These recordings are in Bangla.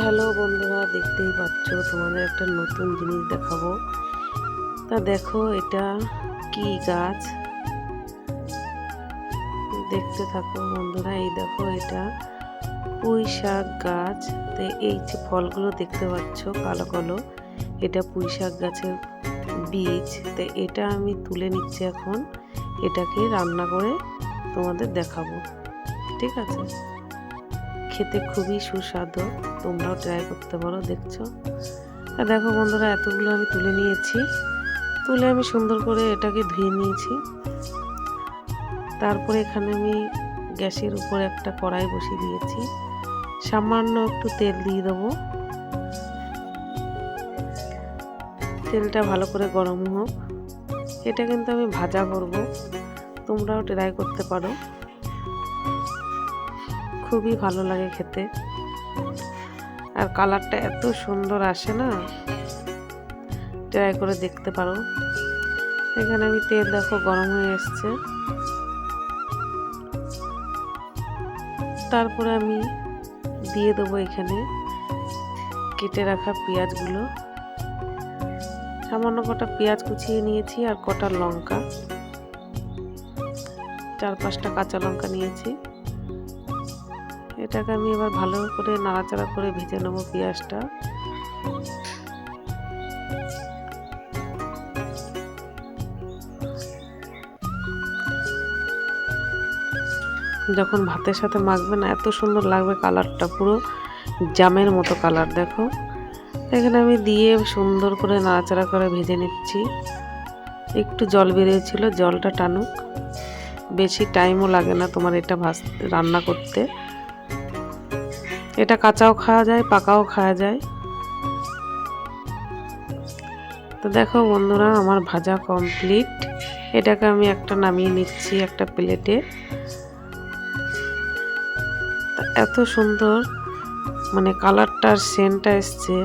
হ্যালো বন্ধুরা, দেখতেই পাচ্ছ তোমাদের একটা নতুন জিনিস দেখাবো। তা দেখো এটা কি গাছ? দেখতে থাকো বন্ধুরা, এই দেখো এটা পুঁই শাক গাছ। তো এই যে ফলগুলো দেখতে পাচ্ছ, কালো কালো, এটা পুঁই শাক গাছের বীজ। তো এটা আমি তুলে নিচ্ছি এখন, এটাকে রান্না করে তোমাদের দেখাবো। ঠিক আছে? খেতে খুবই সুস্বাদু। তোমরাও ট্রাই করতে পারো, দেখছ? আর দেখো বন্ধুরা, এতগুলো আমি তুলে নিয়েছি। তুলে আমি সুন্দর করে এটাকে ধুয়ে নিয়েছি। তারপরে এখানে আমি গ্যাসের উপর একটা কড়াই বসিয়ে দিয়েছি। সামান্য একটু তেল দিয়ে দেবো। তেলটা ভালো করে গরম হোক। এটা কিন্তু আমি ভাজা করব। তোমরাও ট্রাই করতে পারো। খুবই ভালো লাগে খেতে। আর কালারটা এত সুন্দর আসে না? ট্রাই করে দেখতে পারো। এখানে আমি তেল দেখো গরম হয়ে এসছে। তারপরে আমি দিয়ে দেবো এখানে কেটে রাখা পেঁয়াজগুলো। সামান্য কটা পেঁয়াজ কুচিয়ে নিয়েছি আর কটা লঙ্কা। চার পাঁচটা কাঁচা লঙ্কা নিয়েছি। এটাকে আমি এবার ভালো করে নাড়াচাড়া করে ভেজে নেব পেঁয়াজটা। যখন ভাতের সাথে মাখবে না, এত সুন্দর লাগবে কালারটা, পুরো জামের মতো কালার, দেখো। এখানে আমি দিয়ে সুন্দর করে নাড়াচাড়া করে ভেজে নিচ্ছি। একটু জল বেরিয়েছিল, জলটা টানুক। বেশি টাইমও লাগে না তোমার এটা ভাজ, রান্না করতে। এটা কাঁচাও খাওয়া যায়, পাকাও খাওয়া যায়। তো দেখো বন্ধুরা, আমার ভাজা কমপ্লিট এটাকে আমি একটা নামিয়ে নিচ্ছি একটা প্লেটে। এত সুন্দর মানে কালারটার সেন্টটা এসছে।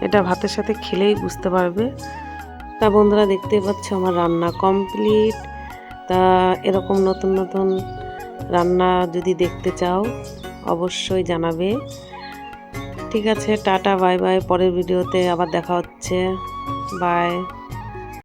এটা ভাতের সাথে খেলেই বুঝতে পারবে। তা বন্ধুরা দেখতে পাচ্ছ আমার রান্না কমপ্লিট তা এরকম নতুন নতুন রান্না যদি দেখতে চাও অবশ্যই জানাবে। ঠিক আছে টাটা বাই বাই পরের ভিডিওতে আবার দেখা হচ্ছে। বাই।